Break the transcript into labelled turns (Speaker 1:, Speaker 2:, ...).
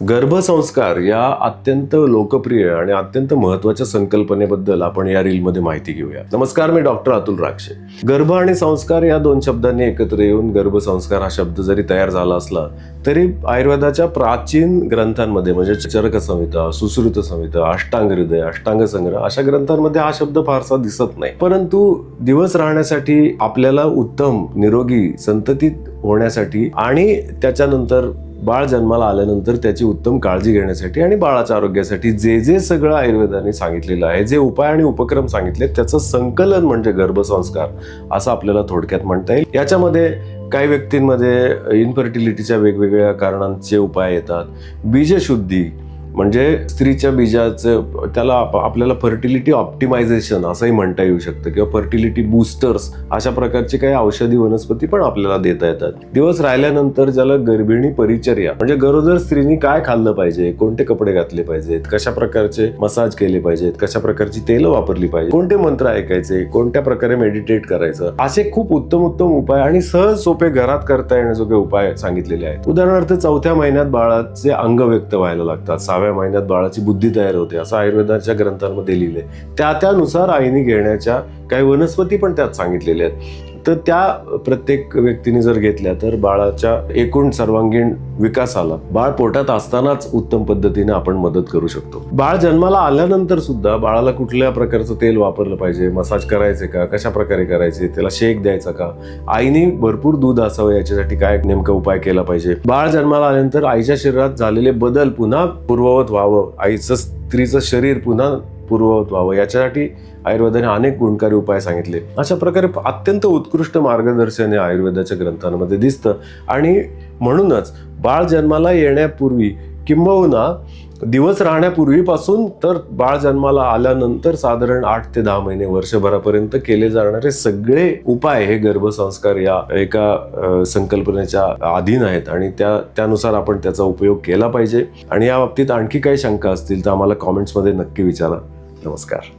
Speaker 1: गर्भसंस्कार या अत्यंत लोकप्रिय आणि अत्यंत महत्त्वाच्या संकल्पनेबद्दल आपण या रीलमध्ये माहिती घेऊया. नमस्कार मी डॉक्टर अतुल राक्षे. गर्भ आणि संस्कार या दोन शब्दांनी एकत्र येऊन गर्भसंस्कार हा शब्द जरी तयार झाला असला तरी आयुर्वेदाच्या प्राचीन ग्रंथांमध्ये म्हणजे चरक संहिता सुश्रुत संहिता अष्टांग हृदय अष्टांग संग्रह अशा ग्रंथांमध्ये हा शब्द फारसा दिसत नाही. परंतु दिवस राहण्यासाठी आपल्याला उत्तम निरोगी संततीत होण्यासाठी आणि त्याच्यानंतर बाळ जन्माला आल्यानंतर त्याची उत्तम काळजी घेण्यासाठी आणि बाळाच्या आरोग्यासाठी जे जे सगळं आयुर्वेदाने सांगितलेलं आहे जे उपाय आणि उपक्रम सांगितले त्याचं संकलन म्हणजे गर्भसंस्कार असं आपल्याला थोडक्यात म्हणता येईल. याच्यामध्ये काही व्यक्तींमध्ये इनफर्टिलिटीच्या वेगवेगळ्या कारणांचे उपाय येतात बीजशुद्धी म्हणजे स्त्रीच्या बीजाचं त्याला आपल्याला फर्टिलिटी ऑप्टिमायझेशन असंही म्हणता येऊ शकतं. किंवा फर्टिलिटी बूस्टर्स अशा प्रकारचे काही औषधी वनस्पती पण आपल्याला देता येतात. दिवस राहिल्यानंतर ज्याला गर्भिणी परिचर्या म्हणजे गरोदर स्त्रीनी काय खाल्लं पाहिजे कोणते कपडे घातले पाहिजेत कशा प्रकारचे मसाज केले पाहिजेत कशा प्रकारची तेलं वापरली पाहिजे कोणते मंत्र ऐकायचे कोणत्या प्रकारे मेडिटेट करायचं असे खूप उत्तम उत्तम उपाय आणि सहज सोपे घरात करता येण्याजोगे उपाय सांगितलेले आहेत. उदाहरणार्थ चौथ्या महिन्यात बाळाचे अंग व्यक्त व्हायला लागतात. सहाव्या महिन्यात बाळाची बुद्धी तयार होते असं आयुर्वेदाच्या ग्रंथांमध्ये लिहिलंय. त्या त्यानुसार आईने घेण्याच्या काही वनस्पती पण त्यात सांगितलेल्या आहेत. तर त्या प्रत्येक व्यक्तीने जर घेतल्या तर बाळाच्या एकूण सर्वांगीण विकासाला बाळ पोटात असतानाच उत्तम पद्धतीने आपण मदत करू शकतो. बाळ जन्माला आल्यानंतर सुद्धा बाळाला कुठल्या प्रकारचं तेल वापरलं पाहिजे मसाज करायचे का कशा प्रकारे करायचे त्याला शेक द्यायचा का आईने भरपूर दूध असावं याच्यासाठी काय नेमका उपाय केला पाहिजे? बाळ जन्माला आल्यानंतर आईच्या शरीरात झालेले बदल पुन्हा पूर्ववत व्हावं. आईचं स्त्रीचं शरीर पुन्हा पूर्ववत व्हावं. याच्यासाठी आयुर्वेदाने अनेक गुणकारी उपाय सांगितले. अशा प्रकारे अत्यंत उत्कृष्ट मार्गदर्शन हे आयुर्वेदाच्या ग्रंथांमध्ये दिसतं. आणि म्हणूनच बाळ जन्माला येण्यापूर्वी किंबहुना दिवस राहण्यापूर्वीपासून तर बाळ जन्माला आल्यानंतर साधारण आठ ते दहा महिने वर्षभरापर्यंत केले जाणारे सगळे उपाय हे गर्भसंस्कार या एका संकल्पनेच्या अधीन आहेत. आणि त्या त्यानुसार आपण त्याचा उपयोग केला पाहिजे. आणि या बाबतीत आणखी काही शंका असतील तर आम्हाला कॉमेंट्समध्ये नक्की विचारा. नमस्कार